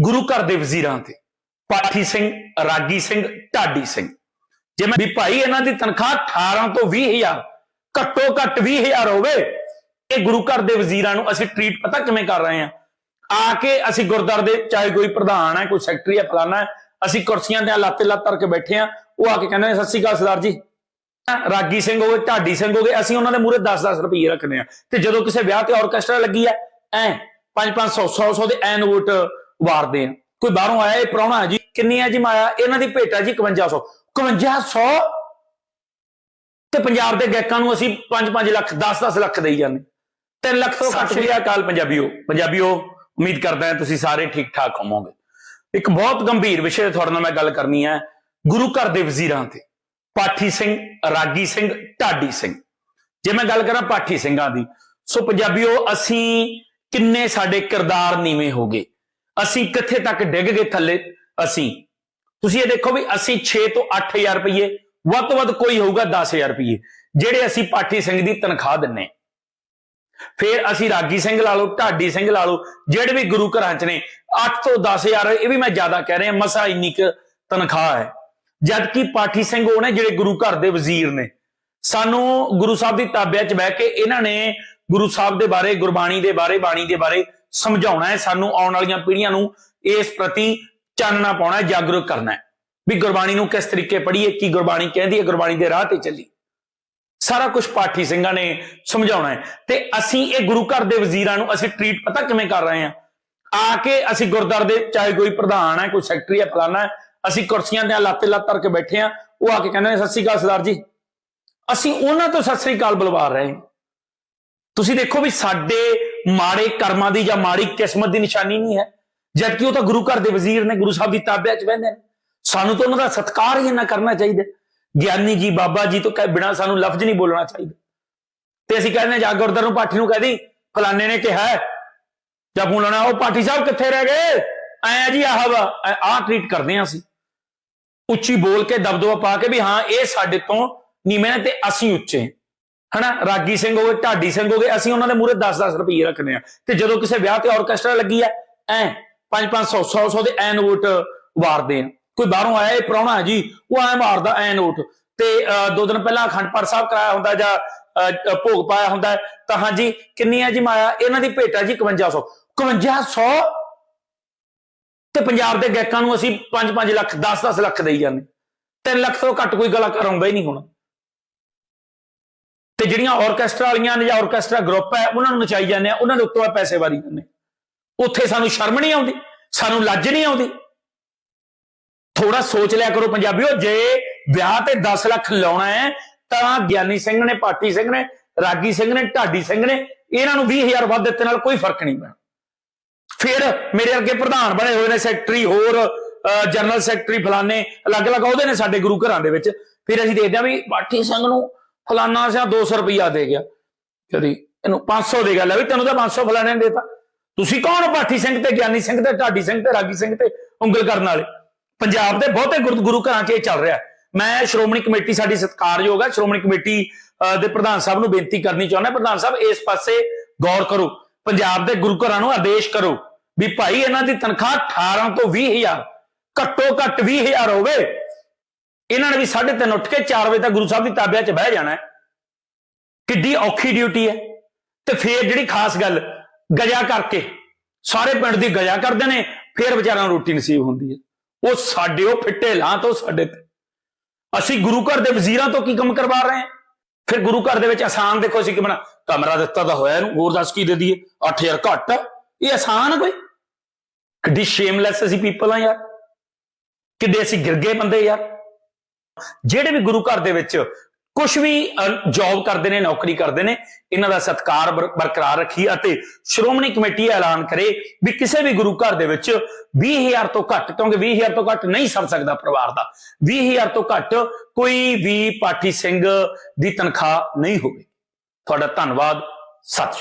ਗੁਰੂ ਘਰ ਦੇ ਵਜ਼ੀਰਾਂ ਤੇ ਪਾਠੀ ਸਿੰਘ ਰਾਗੀ ਸਿੰਘ ਢਾਡੀ ਸਿੰਘ। ਜੇ ਮੈਂ ਵੀ ਭਾਈ ਇਹਨਾਂ ਦੀ ਤਨਖਾਹ 18 ਤੋਂ 20000 ਘੱਟੋ ਘੱਟ 20000 ਹੋਵੇ ਇਹ ਗੁਰੂ ਘਰ ਦੇ ਵਜ਼ੀਰਾਂ ਨੂੰ ਅਸੀਂ ਟ੍ਰੀਟ ਪਤਾ ਕਿਵੇਂ ਕਰ ਰਹੇ ਹਾਂ? ਆ ਕੇ ਅਸੀਂ ਗੁਰਦੁਆਰੇ ਦੇ ਚਾਹੇ ਕੋਈ ਪ੍ਰਧਾਨ ਹੈ ਕੋਈ ਸੈਕਟਰੀ ਹੈ ਫਲਾਣਾ ਹੈ, ਅਸੀਂ ਕੁਰਸੀਆਂ ਤੇ ਲੱਤੇ ਲੱਤ ਧਰ ਕੇ ਬੈਠੇ ਆ ਉਹ ਆ ਕੇ ਕਹਿੰਦੇ ਨੇ ਸਤਿ ਸ਼੍ਰੀ ਅਕਾਲ ਸਰਦਾਰ ਜੀ। ਰਾਗੀ ਸਿੰਘ ਹੋਵੇ ਢਾਡੀ ਸਿੰਘ ਹੋਵੇ ਅਸੀਂ ਉਹਨਾਂ ਦੇ ਮੂਹਰੇ 10-10 ਰੁਪਏ ਰੱਖਦੇ ਆ ਤੇ ਜਦੋਂ ਕਿਸੇ ਵਿਆਹ ਤੇ ਆਰਕੈਸਟਰਾ ਲੱਗੀ ਆ ਐ 5-500 100 ਦੇ ਐ ਨੋਟ ਵਾਰਦੇ ਆ। ਕੋਈ ਬਾਹਰੋਂ ਆਇਆ ਇਹ ਪ੍ਰਾਹੁਣਾ ਜੀ ਕਿੰਨੀ ਹੈ ਜੀ ਮਾਇਆ? ਇਹਨਾਂ ਦੀ ਭੇਟ ਹੈ ਜੀ 5100 5100 ਤੇ ਪੰਜਾਬ ਦੇ ਗਾਇਕਾਂ ਨੂੰ ਅਸੀਂ 5-5 ਲੱਖ 10-10 ਲੱਖ ਦੇਈ ਜਾਂਦੇ। 3 ਲੱਖ ਤੋਂ ਘੱਟ ਸ੍ਰੀ ਅਕਾਲ ਪੰਜਾਬੀਓ। ਪੰਜਾਬੀਓ ਉਮੀਦ ਕਰਦਾ ਹਾਂ ਤੁਸੀਂ ਸਾਰੇ ਠੀਕ ਠਾਕ ਹੋਵੋਗੇ। ਇੱਕ ਬਹੁਤ ਗੰਭੀਰ ਵਿਸ਼ੇ ਤੇ ਤੁਹਾਡੇ ਨਾਲ ਮੈਂ ਗੱਲ ਕਰਨੀ ਹੈ। ਗੁਰੂ ਘਰ ਦੇ ਵਜ਼ੀਰਾਂ ਤੇ ਪਾਠੀ ਸਿੰਘ ਰਾਗੀ ਸਿੰਘ ਢਾਡੀ ਸਿੰਘ। ਜੇ ਮੈਂ ਗੱਲ ਕਰਾਂ ਪਾਠੀ ਸਿੰਘਾਂ ਦੀ ਸੋ ਪੰਜਾਬੀਓ ਅਸੀਂ ਕਿੰਨੇ ਸਾਡੇ ਕਿਰਦਾਰ ਨੀਵੇਂ ਹੋ ਗਏ। ਅਸੀਂ ਕਿੱਥੇ ਤੱਕ ਡਿੱਗ ਗਏ ਥੱਲੇ? ਅਸੀਂ। ਤੁਸੀਂ ਇਹ ਦੇਖੋ ਵੀ ਅਸੀਂ 6 ਤੋਂ 8000 ਰੁਪਏ ਵੱਧ ਤੋਂ ਵੱਧ ਕੋਈ ਹੋਊਗਾ 10000 ਰੁਪਏ ਜਿਹੜੇ ਅਸੀਂ ਪਾਠੀ ਸਿੰਘ ਦੀ ਤਨਖਾਹ ਦਿੰਨੇ ਫਿਰ ਅਸੀਂ ਰਾਗੀ ਸਿੰਘ ਲਾ ਲਓ, ਢਾਡੀ ਸਿੰਘ ਲਾ ਲਓ, ਜਿਹੜੇ ਵੀ ਗੁਰੂ ਘਰਾਂ ਚ ਨੇ 8 ਤੋਂ 10000 ਇਹ ਵੀ ਮੈਂ ਜ਼ਿਆਦਾ ਕਹਿ ਰਿਹਾ, ਮਸਾ ਇੰਨੀ ਕੁ ਤਨਖਾਹ ਹੈ। ਜਦ ਕਿ ਪਾਠੀ ਸਿੰਘ ਉਹ ਨੇ ਜਿਹੜੇ ਗੁਰੂ ਘਰ ਦੇ ਵਜ਼ੀਰ ਨੇ। ਸਾਨੂੰ ਗੁਰੂ ਸਾਹਿਬ ਦੀ ਤਾਬਿਆ ਚ ਬਹਿ ਕੇ ਇਹਨਾਂ ਨੇ ਗੁਰੂ ਸਾਹਿਬ ਦੇ ਬਾਰੇ, ਗੁਰਬਾਣੀ ਦੇ ਬਾਰੇ, ਬਾਣੀ ਦੇ ਬਾਰੇ ਸਮਝਾਉਣਾ ਹੈ ਸਾਨੂੰ ਆਉਣ ਵਾਲੀਆਂ ਪੀੜ੍ਹੀਆਂ ਨੂੰ ਇਸ ਪ੍ਰਤੀ ਚਾਨਣਾ ਪਾਉਣਾ ਹੈ ਜਾਗਰੂਕ ਕਰਨਾ ਹੈ। ਵੀ ਗੁਰਬਾਣੀ ਨੂੰ ਕਿਸ ਤਰੀਕੇ ਪੜ੍ਹੀਏ ਕੀ ਗੁਰਬਾਣੀ ਕਹਿੰਦੀ ਹੈ ਗੁਰਬਾਣੀ ਦੇ ਰਾਹ ਤੇ ਚੱਲੀ ਸਾਰਾ ਕੁਝ ਪਾਠੀ ਸਿੰਘਾਂ ਨੇ ਸਮਝਾਉਣਾ ਹੈ। ਤੇ ਅਸੀਂ ਇਹ ਗੁਰੂ ਘਰ ਦੇ ਵਜ਼ੀਰਾਂ ਨੂੰ ਅਸੀਂ ਟ੍ਰੀਟ ਪਤਾ ਕਿਵੇਂ ਕਰ ਰਹੇ ਹਾਂ? ਆ ਕੇ ਅਸੀਂ ਗੁਰਦੁਆਰੇ ਦੇ ਚਾਹੇ ਕੋਈ ਪ੍ਰਧਾਨ ਹੈ ਕੋਈ ਸੈਕਟਰੀ ਹੈ ਫਲਾਣਾ ਹੈ, ਅਸੀਂ ਕੁਰਸੀਆਂ ਤੇ ਲੱਤੇ ਲੱਤ ਧਰ ਕੇ ਬੈਠੇ ਆ ਉਹ ਆ ਕੇ ਕਹਿੰਦੇ ਨੇ ਸਤਿ ਸ਼੍ਰੀ ਅਕਾਲ ਸਰਦਾਰ ਜੀ। ਅਸੀਂ ਉਹਨਾਂ ਤੋਂ ਸਤਿ ਸ਼੍ਰੀ ਅਕਾਲ ਬੁਲਵਾ ਰਹੇ ਹਾਂ। ਤੁਸੀਂ ਦੇਖੋ ਵੀ ਸਾਡੇ ਮਾੜੇ ਕਰਮਾਂ ਦੀ ਜਾਂ ਮਾੜੀ ਕਿਸਮਤ ਦੀ ਨਿਸ਼ਾਨੀ ਨਹੀਂ ਹੈ। ਜਦਕਿ ਉਹ ਤਾਂ ਗੁਰੂ ਘਰ ਦੇ ਵਜ਼ੀਰ ਨੇ, ਗੁਰੂ ਸਾਹਿਬ ਦੀ ਤਾਬਿਆ ਚ ਬਹਿੰਦੇ ਨੇ। ਸਾਨੂੰ ਤਾਂ ਉਹਨਾਂ ਦਾ ਸਤਿਕਾਰ ਹੀ ਇੰਨਾ ਕਰਨਾ ਚਾਹੀਦਾ ਗਿਆਨੀ ਜੀ, ਬਾਬਾ ਜੀ ਤੋਂ ਕਹੇ ਬਿਨਾ ਸਾਨੂੰ ਲਫ਼ਜ਼ ਨਹੀਂ ਬੋਲਣਾ ਚਾਹੀਦਾ। ਤੇ ਅਸੀਂ ਕਹਿੰਦੇ ਜਾ ਗੁਰਦਰ ਨੂੰ ਪਾਠੀ ਨੂੰ ਕਹਦੀ ਫਲਾਣੇ ਨੇ ਕਿਹਾ ਜਾਂ ਬੋਲਣਾ ਉਹ ਪਾਠੀ ਸਾਹਿਬ ਕਿੱਥੇ ਰਹਿ ਗਏ? ਐ ਜੀ, ਆਹ ਵਾ ਆਹ ਟ੍ਰੀਟ ਕਰਦੇ ਆ ਅਸੀਂ। ਉੱਚੀ ਬੋਲ ਕੇ ਦਬਦਬਾ ਪਾ ਕੇ ਵੀ ਹਾਂ, ਇਹ ਸਾਡੇ ਤੋਂ ਨੀਵੇਂ ਨੇ ਤੇ ਅਸੀਂ ਉੱਚੇ ਹਨਾ? ਰਾਗੀ ਸਿੰਘ ਹੋਵੇ ਢਾਡੀ ਸਿੰਘ ਹੋਵੇ ਅਸੀਂ ਉਹਨਾਂ ਦੇ ਮੂਹਰੇ 10-10 ਰੁਪਏ ਰੱਖਦੇ ਆ ਤੇ ਜਦੋਂ ਕਿਸੇ ਵਿਆਹ ਤੇ ਆਰਕੈਸਟਰਾ ਲੱਗੀ ਆ ਐ 5-500 100 ਦੇ ਐ ਨੋਟ ਵਾਰਦੇ ਆ ਕੋਈ ਬਾਹਰੋਂ ਆਇਆ ਇਹ ਪ੍ਰਾਹੁਣਾ ਹੈ ਜੀ ਉਹ ਐ ਮਾਰਦਾ ਐ ਨੋਟ ਤੇ ਅਹ, ਦੋ ਦਿਨ ਪਹਿਲਾਂ ਅਖੰਡ ਪਾਠ ਸਾਹਿਬ ਕਰਾਇਆ ਹੁੰਦਾ ਜਾਂ ਭੋਗ ਪਾਇਆ ਹੁੰਦਾ ਹੈ, ਤਾਂ ਹਾਂਜੀ ਕਿੰਨੀ ਹੈ ਜੀ ਮਾਇਆ? ਇਹਨਾਂ ਦੀ ਭੇਟ ਹੈ ਜੀ 5100 5100 ਤੇ ਪੰਜਾਬ ਦੇ ਗਾਇਕਾਂ ਨੂੰ ਅਸੀਂ 5-5 ਲੱਖ 10-10 ਲੱਖ ਦੇਈ ਜਾਂਦੇ। 3 ਲੱਖ ਤੋਂ ਘੱਟ ਕੋਈ ਗਲਾ ਕਰਾਉਂਦਾ ਹੀ ਨਹੀਂ ਹੁਣ। ਤੇ ਜਿਹੜੀਆਂ ਆਰਕੈਸਟਰਾ ਵਾਲੀਆਂ ਨੇ ਜਾਂ ਆਰਕੈਸਟਰਾ ਗਰੁੱਪ ਹੈ, ਉਹਨਾਂ ਨੂੰ ਨਚਾਈ ਜਾਂਦੇ ਆ, ਉਹਨਾਂ ਦੇ ਉੱਤੋਂ ਆ ਪੈਸੇ ਵਾਰੀ ਜਾਂਦੇ ਉੱਥੇ ਸਾਨੂੰ ਸ਼ਰਮ ਨਹੀਂ ਆਉਂਦੀ, ਸਾਨੂੰ ਲੱਜ ਨਹੀਂ ਆਉਂਦੀ। ਥੋੜਾ ਸੋਚ ਲਿਆ ਕਰੋ ਪੰਜਾਬੀਓ, ਜੇ ਵਿਆਹ ਤੇ 10 ਲੱਖ ਲਾਉਣਾ ਹੈ, ਤਾਂ ਗਿਆਨੀ ਸਿੰਘ ਨੇ ਪਾਠੀ ਸਿੰਘ ਨੇ, ਰਾਗੀ ਸਿੰਘ ਨੇ, ਢਾਡੀ ਸਿੰਘ ਨੇ, ਇਹਨਾਂ ਨੂੰ 20000 ਵੱਧ ਦਿੱਤੇ ਨਾਲ ਕੋਈ ਫ਼ਰਕ ਨਹੀਂ ਪੈਣਾ। ਫਿਰ ਮੇਰੇ ਅੱਗੇ ਪ੍ਰਧਾਨ ਬਣੇ ਹੋਏ ਨੇ, ਸੈਕਟਰੀ ਹੋਰ ਜਨਰਲ ਸੈਕਟਰੀ ਫਲਾਣੇ, ਅਲੱਗ-ਅਲੱਗ ਉਹਦੇ ਨੇ ਸਾਡੇ ਗੁਰੂ ਘਰਾਂ ਦੇ ਵਿੱਚ। ਫਿਰ ਅਸੀਂ ਦੇਖਦੇ ਹਾਂ ਵੀ ਪਾਠੀ ਸਿੰਘ ਨੂੰ ਫਲਾਨਾ ਸਿਆ 200 ਰੁਪਇਆ ਦੇ ਗਿਆ। ਕਦੀ ਇਹਨੂੰ 500 ਦੇ ਗਿਆ। ਲੈ ਵੀ ਤੈਨੂੰ ਤਾਂ 500 ਫਲਾਣੇ ਨੇ ਦੇਤਾ। ਤੁਸੀਂ ਕੌਣ ਪਾਠੀ ਸਿੰਘ ਤੇ ਗਿਆਨੀ ਸਿੰਘ ਤੇ ਢਾਡੀ ਸਿੰਘ ਤੇ ਰਾਗੀ ਸਿੰਘ ਤੇ ਉਂਗਲ ਕਰਨ ਵਾਲੇ। ਪੰਜਾਬ ਦੇ ਬਹੁਤੇ ਗੁਰੂ ਘਰਾਂ 'ਚ ਇਹ ਚੱਲ ਰਿਹਾ। ਮੈਂ ਸ਼੍ਰੋਮਣੀ ਕਮੇਟੀ ਸਾਡੀ ਸਤਿਕਾਰਯੋਗ ਹੈ ਸ਼੍ਰੋਮਣੀ ਕਮੇਟੀ ਅਹ, ਦੇ ਪ੍ਰਧਾਨ ਸਾਹਿਬ ਨੂੰ ਬੇਨਤੀ ਕਰਨੀ ਚਾਹੁੰਦਾ ਪ੍ਰਧਾਨ ਸਾਹਿਬ ਇਸ ਪਾਸੇ ਗੌਰ ਕਰੋ। ਪੰਜਾਬ ਦੇ ਗੁਰੂ ਘਰਾਂ ਨੂੰ ਆਦੇਸ਼ ਕਰੋ ਵੀ ਭਾਈ ਇਹਨਾਂ ਦੀ ਤਨਖਾਹ 18 ਤੋਂ 20000 ਘੱਟੋ ਘੱਟ 20000 ਹੋਵੇ। ਇਹਨਾਂ ਨੇ ਵੀ 3:30 ਉੱਠ ਕੇ 4 ਵਜੇ ਤੱਕ ਗੁਰੂ ਸਾਹਿਬ ਦੀ ਤਾਬਿਆ 'ਚ ਬਹਿ ਜਾਣਾ ਹੈ। ਕਿੱਡੀ ਔਖੀ ਡਿਊਟੀ ਹੈ। ਤੇ ਫੇਰ ਜਿਹੜੀ ਖਾਸ ਗੱਲ, ਗਜਾ ਕਰਕੇ, ਸਾਰੇ ਪਿੰਡ ਦੀ ਗਜਾ ਕਰਦੇ ਨੇ, ਫੇਰ ਵਿਚਾਰਾਂ ਨੂੰ ਰੋਟੀ ਨਸੀਬ ਹੁੰਦੀ ਹੈ। ਉਹ ਸਾਡੇ ਉਹ ਫਿੱਟੇ ਲਾਂ ਤੋਂ ਸਾਡੇ ਤੇ। ਅਸੀਂ ਗੁਰੂ ਘਰ ਦੇ ਵਜ਼ੀਰਾਂ ਤੋਂ ਕੀ ਕੰਮ ਕਰਵਾ ਰਹੇ ਹਾਂ? ਫਿਰ ਗੁਰੂ ਘਰ ਦੇ ਵਿੱਚ ਆਸਾਨ ਦੇਖੋ ਅਸੀਂ ਕਿ ਬਣਾ ਕਮਰਾ ਦਿੱਤਾ ਤਾਂ ਹੋਇਆ ਇਹਨੂੰ, ਹੋਰ ਦੱਸ ਕੀ ਦੇ ਦਈਏ? 8000 ਘੱਟ ਇਹ ਆਸਾਨ ਆ ਕੋਈ ਕਿੱਡੀ ਸ਼ੇਮਲੈਸ ਅਸੀਂ ਪੀਪਲ ਆ ਯਾਰ। ਕਿੱਡੇ ਅਸੀਂ ਗਿਰਗੇ ਬੰਦੇ ਯਾਰ। ਜਿਹੜੇ ਵੀ ਗੁਰੂ ਘਰ ਦੇ ਵਿੱਚ ਕੁਝ ਵੀ ਜੌਬ ਕਰਦੇ ਨੇ, ਨੌਕਰੀ ਕਰਦੇ ਨੇ, ਇਹਨਾਂ ਦਾ ਸਤਕਾਰ ਬਰ- ਬਰਕਰਾਰ ਰੱਖੀ ਅਤੇ ਸ਼੍ਰੋਮਣੀ ਕਮੇਟੀ ਐਲਾਨ ਕਰੇ ਵੀ ਕਿਸੇ ਵੀ ਗੁਰੂ ਘਰ ਦੇ ਵਿੱਚ 20000 ਤੋਂ ਘੱਟ, ਕਿਉਂਕਿ 20000 ਤੋਂ ਘੱਟ ਨਹੀਂ ਸਰ ਸਕਦਾ ਪਰਿਵਾਰ ਦਾ 20000 ਤੋਂ ਘੱਟ ਕੋਈ ਵੀ ਪਾਠੀ ਸਿੰਘ ਦੀ ਤਨਖਾਹ ਨਹੀਂ ਹੋਵੇ। ਤੁਹਾਡਾ ਧੰਨਵਾਦ, ਸਤਿ ਸ਼੍ਰੀ